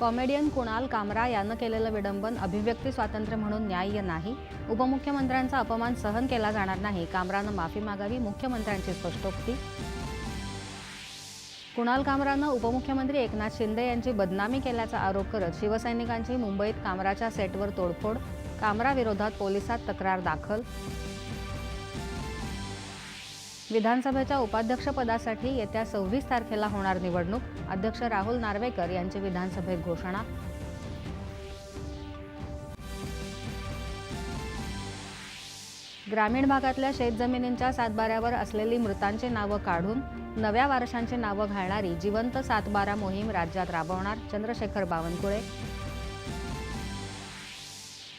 Comedian Kunal कामरा यानं केलेलं विडंबन अभिव्यक्ती स्वातंत्र्य म्हणून न्याय्य नाही. उपमुख्यमंत्र्यांचा अपमान सहन केला जाणार नाही. कामरानं माफी मागावी मुख्यमंत्र्यांची स्पष्टोक्ती. कुणाल कामरानं उपमुख्यमंत्री एकनाथ शिंदे यांची बदनामी केल्याचा आरोप करत शिवसैनिकांची मुंबईत कामराच्या सेटवर तोडफोड कामराविरोधात पोलिसात तक्रार दाखल विधानसभेच्या उपाध्यक्षपदासाठी येत्या सव्वीस तारखेला होणार निवडणूक. अध्यक्ष राहुल नार्वेकर यांची विधानसभेत घोषणा. ग्रामीण भागातल्या शेतजमिनींच्या सातबाऱ्यावर असलेली मृतांची नावं काढून नव्या वारशांची नावं घालणारी जिवंत सातबारा मोहीम राज्यात राबवणार चंद्रशेखर बावनकुळे.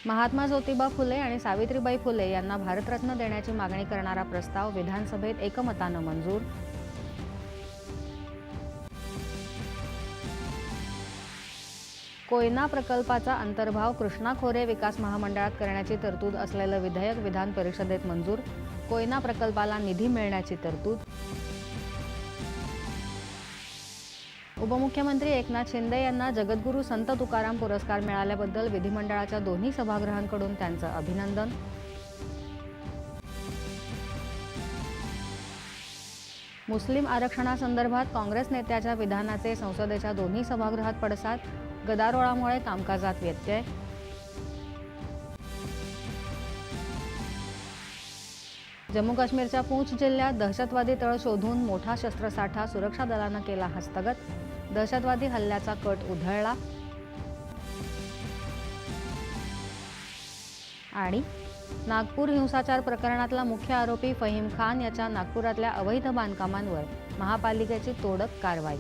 महात्मा ज्योतिबा फुले आणि सावित्रीबाई फुले यांना भारतरत्न देण्याची मागणी करणारा प्रस्ताव विधानसभेत एकमतानं मंजूर. कोयना प्रकल्पाचा अंतर्भाव कृष्णा खोरे विकास महामंडळात करण्याची तरतूद असलेलं विधेयक विधान परिषदेत मंजूर. कोयना प्रकल्पाला निधी मिळण्याची तरतूद. उपमुख्यमंत्री एकनाथ शिंदे यांना जगद्गुरू संत तुकाराम पुरस्कार मिळाल्याबद्दल विधिमंडळाच्या दोन्ही सभागृहांकडून त्यांचं अभिनंदन. मुस्लिम आरक्षणासंदर्भात काँग्रेस नेत्याच्या विधानाचे संसदेच्या दोन्ही सभागृहात पडसाद गदारोळामुळे कामकाजात व्यत्यय जम्मू काश्मीरच्या पूंछ जिल्ह्यात दहशतवादी तळ शोधून मोठा शस्त्रसाठा सुरक्षा दलानं केला हस्तगत. दहशतवादी हल्ल्याचा कट उधळला. आणि नागपूर हिंसाचार प्रकरणातला मुख्य आरोपी फहीम खान याच्या नागपुरातल्या अवैध बांधकामांवर महापालिकेची तोडक कारवाई.